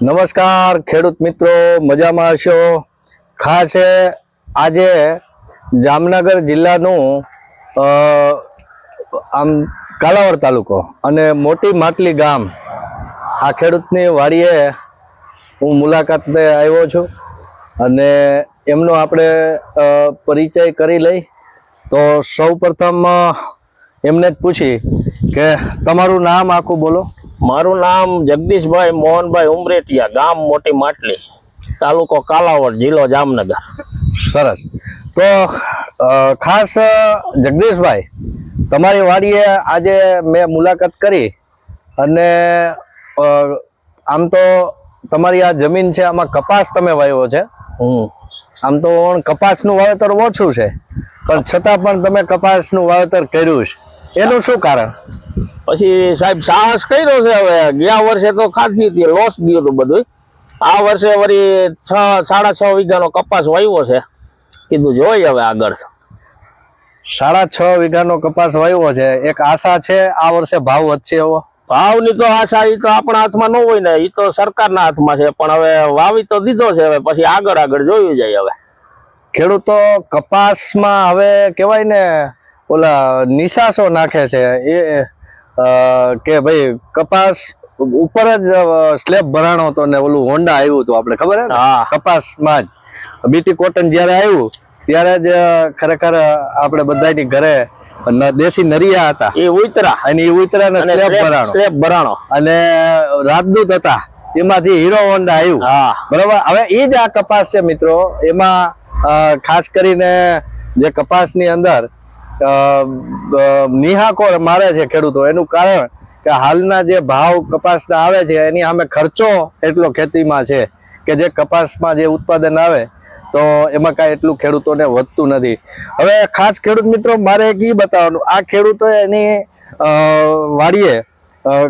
નમસ્કાર, ખેડૂત મિત્રો, મજામાં હશો ખાસ આજે જામનગર જિલ્લાનું આમ કાલાવડ તાલુકો અને મોટી માટલી ગામ. આ ખેડૂતની વાડીએ હું મુલાકાતે આવ્યો છું અને એમનો આપણે પરિચય કરી લઈ. તો સૌ પ્રથમ એમને જ પૂછી કે તમારું નામ આખું બોલો. મારું નામ જગદીશભાઈ મોહનભાઈ ઉમરેટિયા ગામ મોટી માટલી તાલુકો કાલાવડ જિલ્લો જામનગર. સરસ. તો ખાસ જગદીશભાઈ તમારી વાડીએ આજે મેં મુલાકાત કરી અને આમ તો તમારી આ જમીન છે આમાં કપાસ તમે વાવ્યો છે. આમ તો કપાસનું વાવેતર ઓછું છે પણ છતાં પણ તમે કપાસનું વાવેતર કર્યું છે. એનું શું કારણ? પછી સાહેબ સાહસ કર્યો છે હવે. ગયા વર્ષે તો ખાધી હતી લોસ ગયું હતું બધું આ વર્ષે વળી છ સાડા છ વીઘાનો કપાસ વાવ્યો છે. કીધું જોઈ હવે આગળ. સાડા છ વીઘાનો કપાસ વાવ્યો છે. એક આશા છે આ વર્ષે ભાવ વધશે એવો? ભાવની તો આશા એ તો આપણા હાથમાં ન હોય ને એ તો સરકારના હાથમાં છે. પણ હવે વાવી તો દીધો છે હવે પછી આગળ આગળ જોયું જાય હવે. ખેડૂતો કપાસમાં હવે કહેવાય ને ઓલા નિશાસો નાખે છે. એ કે ભાઈ કપાસ ઉપર જ સ્લેબ ભરાણો હતો ને ઓલું હોન્ડા આવ્યું હતું આપણે ખબર હે ને? કપાસમાં જ. બીટી કોટન જ્યારે આવ્યું ત્યારે જ ખરેખર આપણે બધાની ઘરે દેશી નરિયા હતા. એ ઉતરા. અને એ ઉતરા અને સ્લેબ ભરાણો. સ્લેબ ભરાણો. અને રાજદૂત હતા. એમાંથી હીરો હોન્ડા આવ્યું બરોબર? હવે એ જ આ કપાસ છે મિત્રો. એમાં ખાસ કરીને જે કપાસની અંદર નિહાકો મારે છે ખેડૂતો. એનું કારણ કે હાલના જે ભાવ કપાસના આવે છે, એની સામે ખર્ચો એટલો ખેતીમાં છે કે જે કપાસમાં જે ઉત્પાદન આવે, તો એમાં કાંઈ એટલું ખેડૂતોને વધતું નથી. હવે ખાસ ખેડૂત મિત્રો, મારે એક ઈ બતાવવાનું. આ ખેડૂતો એની વાડીએ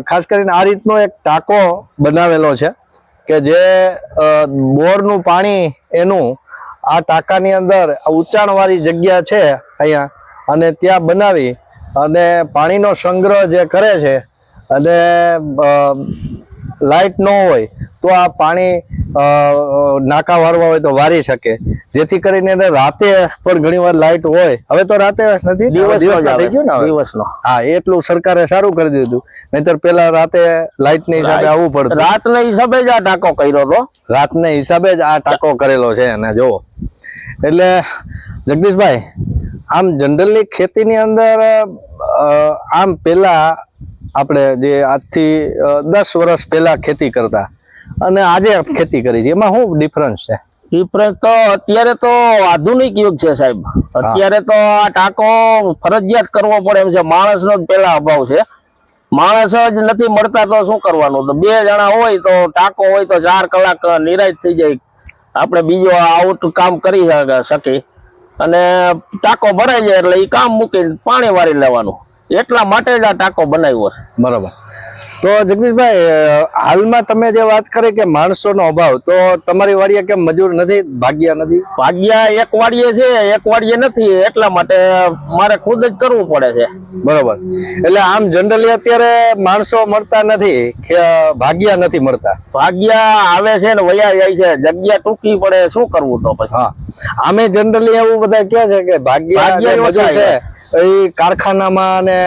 ખાસ કરીને આ રીતનો એક ટાંકો બનાવેલો છે કે જે બોરનું પાણી એનું આ ટાંકાની અંદર ઊંચાણવાળી જગ્યા છે અહીંયા. અને ત્યાં બનાવી અને પાણીનો સંગ્રહ જે કરે છે અને લાઇટ ન હોય તો આ પાણી નાકા વારવા હોય તો વારી શકે. જેથી કરીને એને રાતે પણ ઘણી વાર લાઇટ હોય. હવે તો રાતે નથી દિવસનો. હા એટલું સરકારે સારું કરી દીધું. નહીતર પેલા રાતે લાઇટ ના હિસાબે આવવું પડતું. રાતના હિસાબે જ આ ટાંકો કર્યો હતો. રાતના હિસાબે જ આ ટાંકો કરેલો છે અને જો એટલે જગદીશભાઈ આમ જનરલી ખેતીની અંદર આમ પહેલાં આપણે જે આજથી દસ વર્ષ પહેલાં ખેતી કરતા અને આજે ખેતી કરી છે. એમાં શું ડિફરન્સ છે? ડિફરન્સ તો અત્યારે તો આધુનિક યુગ છે સાહેબ. અત્યારે તો આ ટાંકો ફરજિયાત કરવો પડે એમ છે. માણસનો જ પેલા અભાવ છે. માણસ જ નથી મળતા તો શું કરવાનું? તો બે જણા હોય તો ટાંકો હોય તો ચાર કલાક નિરાશ થઈ જાય. આપણે બીજો આઉટ કામ કરી શકે- શકીએ. અને ટાંકો ભરાઈ જાય એટલે એ કામ મૂકીને પાણી વારી લેવાનું. એટલા માટે જ આ ટાંકો બનાવ્યો છે. બરાબર. તો જગદીશભાઈ હાલમાં તમે જે વાત કરી કે માણસોનો અભાવ તો તમારી વાડીએ કેમ મજૂર નથી ભાગ્યા નથી? ભાગ્યા એક વાડીએ છે એક વાડીએ નથી એટલા માટે મારે ખુદ જ કરવું પડે છે. બરોબર. એટલે આમ જનરલી અત્યારે માણસો મળતા નથી કે ભાગ્યા નથી મળતા? ભાગ્યા આવે છે ને વયા જાય છે જગ્યા ટૂંકી પડે શું કરવું તો પછી? હા. આમે જનરલી એવું બધા કહે છે કે ભાગ્યા છે. એ કારખાનામાં અને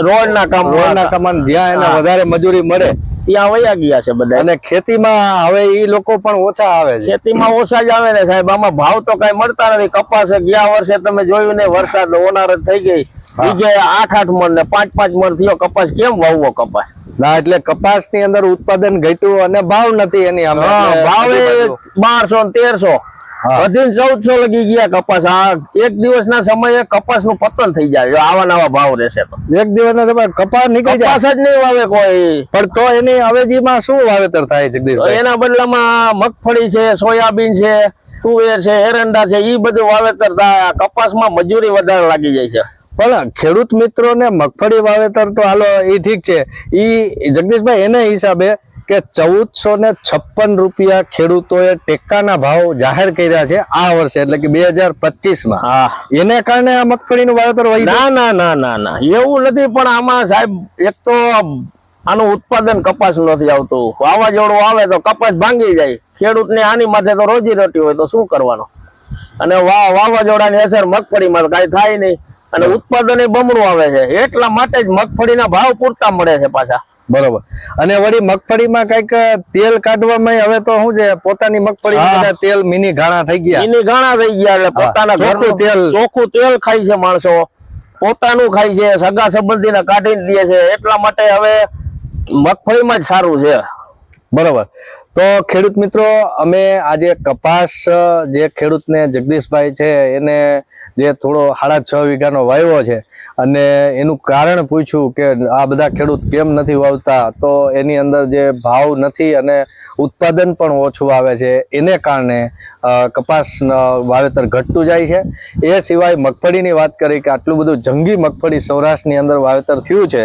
રોડ ના કામ રોડના કામમાં જ્યાં એને વધારે મજૂરી મળે ત્યાં વયા ગયા છે બધા. અને ખેતીમાં હવે ઈ લોકો પણ ઓછા આવે છે. ખેતીમાં ઓછા જ આવે ને સાહેબ. આમાં ભાવ તો કઈ મળતા નથી. કપાસ ગયા વર્ષે તમે જોયું ને વરસાદ ઓનાર થઈ ગઈ. બીજે આઠ આઠ મણ ને પાંચ પાંચ મણ થયો. કપાસ કેમ વાવવો કપાસ? ના એટલે કપાસની અંદર ઉત્પાદન ઘટ્યું અને ભાવ નથી એની ભાવે બારસો ને તેરસો. વધીને ચૌદસો લગી ગયા કપાસ. આ એક દિવસના સમયે કપાસનું પતન થઈ જાય. આવા નવા ભાવ રહેશે તો. એક દિવસના સમય કપાસ નીકળી જાય. કપાસ જ નહીં વાવે કોઈ. પણ તો એની અવેજીમાં શું વાવેતર થાય જગદીશ એના બદલામાં મગફળી છે સોયાબીન છે તુવેર છે એરંડા છે એ બધું વાવેતર થાય. કપાસમાં મજૂરી વધારે લાગી જાય છે. પણ ખેડૂત મિત્રોને મગફળી વાવેતર તો હાલો એ ઠીક છે. એ જગદીશભાઈ એના હિસાબે કે ચૌદસો ને છપ્પન રૂપિયા ખેડૂતોએ ટેકાના ભાવ જાહેર કર્યા છે આ વર્ષે એટલે કે બે હજાર પચીસમાં હા. એને કારણે આ મગફળીનું વાવેતર વહી ના ના ના ના ના. એવું નથી પણ આમાં સાહેબ એક તો આનું ઉત્પાદન કપાસ નથી આવતું. વાવાઝોડું આવે તો કપાસ ભાંગી જાય. ખેડૂતને આની માથે તો રોજી રોટી હોય તો શું કરવાનું? અને વા વાવાઝોડાની અસર મગફળીમાં કાંઈ થાય નહીં. અને ઉત્પાદન બમણું આવે છે. એટલા માટે જ મગફળીના ભાવ પૂરતા મળે છે પાછા. બરોબર. અને વળી મગફળીમાં કંઈક તેલ કાઢવામાં હવે તો શું છે પોતાની મગફળી તેલ મિની ઘાણા થઈ ગયા. એની ઘાણા થઈ ગયા એટલે પોતાના ઘરનું તેલ. ચોખ્ખું તેલ ખાય છે માણસો. પોતાનું ખાય છે સગા સંબંધીને કાઢીને દે છે. એટલા માટે હવે મગફળીમાં જ સારું છે. બરોબર. તો ખેડૂત મિત્રો અમે આજે કપાસ જે ખેડૂતને જગદીશભાઈ છે એને જે થોડો સાડા છ વીઘાનો વાવ્યો છે. અને એનું કારણ પૂછ્યું કે આ બધા ખેડૂત કેમ નથી વાવતા, તો એની અંદર જે ભાવ નથી અને ઉત્પાદન પણ ઓછું આવે છે. એને કારણે કપાસ વાવેતર ઘટતું જાય છે. એ સિવાય મગફળીની વાત કરી કે આટલું બધું જંગી મગફળી સૌરાષ્ટ્રની અંદર વાવેતર થયું છે,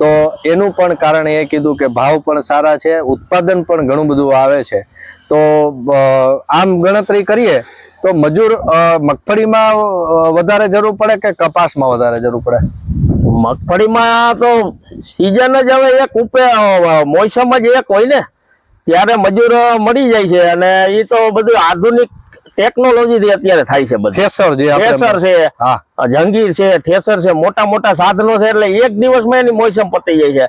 તો એનું પણ કારણ એ કીધું કે ભાવ પણ સારા છે, ઉત્પાદન પણ ઘણું બધું આવે છે. તો આમ ગણતરી કરીએ તો મજૂર મગફળીમાં વધારે જરૂર પડે કે કપાસમાં વધારે જરૂર પડે? મગફળીમાં તો સિઝન જ હવે એક ઉપે મોસમ જ એક હોય ને ત્યારે મજૂર મળી જાય છે અને એ તો બધું આધુનિક ટેકનોલોજી થી અત્યારે થાય છે બધું. થેસર જે થેસર છે હા. જંગીર છે ઠેસર છે મોટા મોટા સાધનો છે એટલે એક દિવસમાં એની મોસમ પતી જાય છે.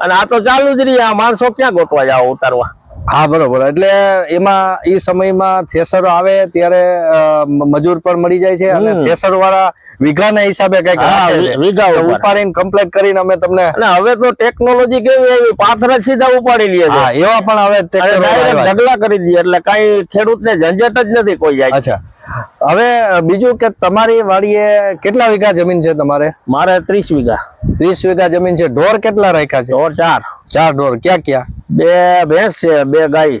અને આ તો ચાલુ જ રહી આ માણસો ક્યાં ગોતવા જાવ ઉતારવા? હા બરોબર. એટલે એમાં એ સમયમાં થેસર આવે ત્યારે મજૂર પણ મળી જાય છે અને થેસર વાળા વીઘાના હિસાબે કંઈક વીઘા. ઉપાડીને કમ્પ્લીટ કરીને અમે તમને હવે તો ટેકનોલોજી કેવી આવી? પાથર સીધા ઉપાડી લે છે. એવા પણ હવે. ઢગલા કરી દઈએ એટલે કઈ ખેડૂતને ઝંઝટ જ નથી કોઈ જાય. અચ્છા. હવે બીજું કે તમારી વાડીએ કેટલા વીઘા જમીન છે તમારે? મારે ત્રીસ વીઘા. ત્રીસ વીઘા જમીન છે. ઢોર કેટલા રાખ્યા છે? ઢોર ચાર. ચાર ઢોર ક્યાં ક્યાં? બે ભેંસ છે બે ગાય.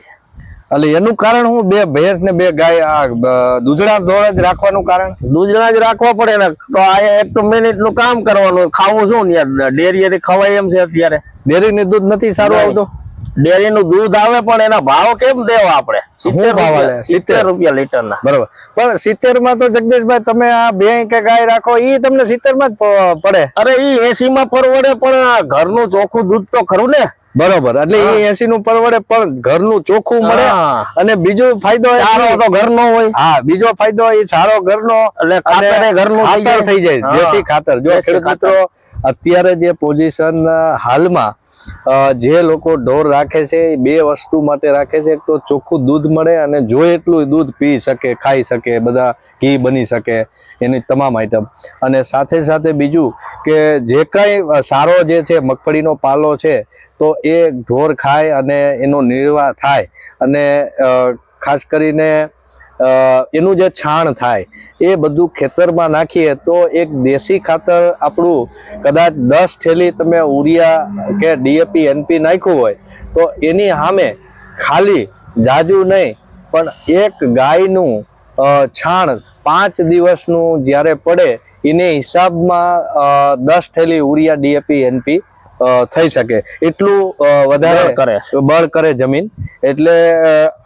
એટલે એનું કારણ હું બે ભેંસ ને બે ગાય આ દૂધણા ઢોર જ રાખવાનું કારણ? દૂધના જ રાખવા પડે ને. તો આ એક તો મિનિટનું કામ કરવાનું ખાવું શું ને ડેરી ખવાય એમ છે અત્યારે. ડેરીની દૂધ નથી સારું. આવતું? ડેરી નું દૂધ આવે પણ એના ભાવ કેમ દેવા આપણે? સિત્તેર ભાવ રૂપિયા સિત્તેર. રૂપિયા લીટર ના બરોબર. પણ સિત્તેરમાં તો જગદીશભાઈ તમે આ બે કે ગાય રાખો ઈ તમને સિત્તેરમાં જ પડે. અરે ઈ એસી માં પરવડે પણ ઘરનું ચોખ્ખું દૂધ તો ખરું ને? બરોબર. એટલે એ એસી નું પરવડે પણ ઘરનું ચોખ્ખું મળે. અને બીજો ફાયદો સારો તો ઘરનો હોય. હા બીજો ફાયદો એ સારો ઘરનો એટલે ઘરનું ખાતર થઈ જાય. દેશી ખાતર. જો ખેડૂત. મિત્રો અત્યારે જે પોઝિશન હાલમાં જે લોકો ઢોર રાખે છે, એ બે વસ્તુ માટે રાખે છે. તો ચોખ્ખું દૂધ મળે અને જો એટલું દૂધ પી શકે, ખાઈ શકે, બધા ઘી બની શકે, એની તમામ આઈટમ અને સાથે સાથે બીજું કે જે કાંઈ સારો જે છે, મગફળીનો પાલો છે, તો એ ઢોર ખાય અને એનો નિર્વાહ થાય. અને ખાસ કરીને એનું જે છાણ થાય, એ બધું ખેતરમાં નાખીએ તો એક દેશી ખાતર આપણું કદાચ દસ થેલી તમે ઉરિયા કે ડીએપી એનપી નાખ્યું હોય, તો એની સામે ખાલી જાજુ નહીં, પણ એક ગાયનું છાણ પાંચ દિવસનું જ્યારે પડે, એને હિસાબમાં દસ થેલી ઉરિયા ડીએપી એનપી થઈ શકે. એટલું વધારે કરે બળ કરે જમીન. એટલે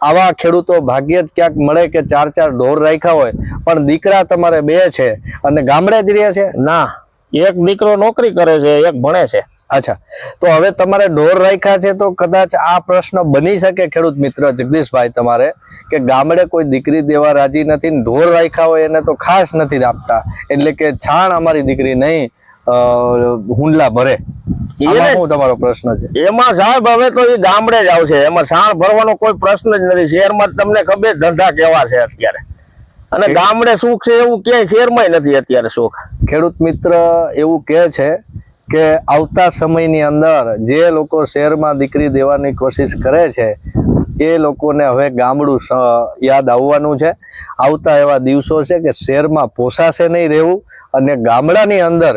આવા ખેડૂતો ભાગ્યે જ ક્યાંક મળે કે ચાર ચાર ઢોર રાખ્યા હોય પણ દીકરા તમારે બે છે અને ગામડે જ રહે છે? ના. એક દીકરો નોકરી કરે છે એક ભણે છે. અચ્છા. તો હવે તમારે ઢોર રાખ્યા છે તો કદાચ આ પ્રશ્ન બની શકે ખેડૂત મિત્ર જગદીશભાઈ તમારે કે ગામડે કોઈ દીકરી દેવા રાજી નથી ઢોર રાખ્યા હોય એને તો ખાસ નથી આપતા એટલે કે છાણ અમારી દીકરી નહીં હુંડલા ભરે. તમારો પ્રશ્ન છે. એમાં સાહેબ હવે તો એ ગામડે જ આવશે. એમાં સાણ ભરવાનો કોઈ પ્રશ્ન જ નથી. શહેરમાં તમને ખબર ધંધા કેવા છે અત્યારે. અને ગામડે સુખ છે એવું ક્યાંય શહેરમાં નથી અત્યારે સુખ. ખેડૂત મિત્ર એવું કહે છે કે આવતા સમયની અંદર જે લોકો શહેરમાં દીકરી દેવાની કોશિશ કરે છે એ લોકોને હવે ગામડું યાદ આવવાનું છે. આવતા એવા દિવસો છે કે શહેરમાં પોસાશે નહીં રહેવું. અને ગામડાની અંદર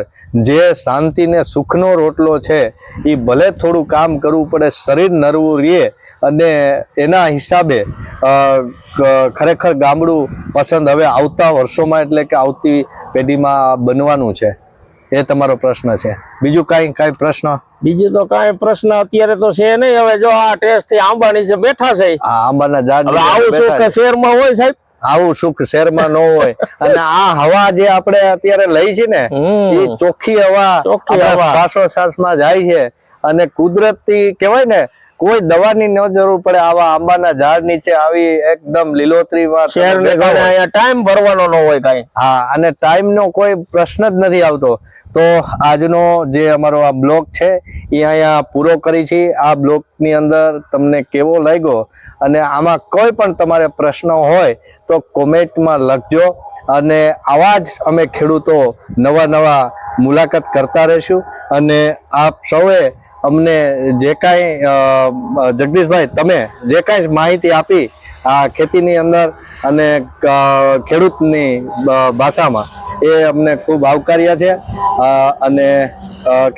જે શાંતિ ને સુખનો રોટલો છે એ ભલે થોડું કામ કરવું પડે શરીર નરવું રહે અને એના હિસાબે ખરેખર ગામડું પસંદ હવે આવતા વર્ષોમાં એટલે કે આવતી પેઢીમાં બનવાનું છે. એ તમારો પ્રશ્ન છે. બીજું કાંઈ કાંઈ પ્રશ્ન? બીજું તો કાંઈ પ્રશ્ન અત્યારે તો છે નહીં. હવે જો આ ટેસ્ટ આંબાની છે બેઠા છે આ આંબાના ઝાડ આવું સુખ શહેરમાં હોય સાહેબ? આવું સુખ શહેરમાં ન હોય. અને આ હવા જે આપણે અત્યારે લઈ છે ને એ ચોખ્ખી હવા હવા. શ્વાસોશ્વાસમાં જાય છે. અને કુદરતી કહેવાય ને કોઈ દવાની ન જરૂર પડે આવા આંબાના ઝાડ નીચે આવી એકદમ લીલોતરીમાં ગણે અહીંયા ટાઈમ ભરવાનો ન હોય કાંઈ. હા અને ટાઈમનો કોઈ પ્રશ્ન જ નથી આવતો. તો આજનો જે અમારો આ બ્લોગ છે એ અહીંયા પૂરો કરી છે. આ બ્લોગની અંદર તમને કેવો લાગ્યો અને આમાં કોઈ પણ તમારે પ્રશ્ન હોય તો કોમેન્ટમાં લખજો. અને આવા જ અમે ખેડૂતો નવા નવા મુલાકાત કરતા રહીશું. અને આપ સૌએ અમને જે કાંઈ જગદીશભાઈ, તમે જે કાંઈ માહિતી આપી આ ખેતીની અંદર અને ખેડૂતની ભાષામાં, એ અમને ખૂબ આવકાર્ય છે. અને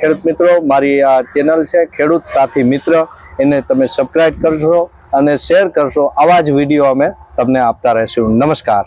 ખેડૂત મિત્રો, મારી આ ચેનલ છે, ખેડૂત સાથી મિત્ર, એને તમે સબસ્ક્રાઈબ કરશો અને શેર કરશો. આવા જ વીડિયો અમે તમને આપતા રહીશું. નમસ્કાર.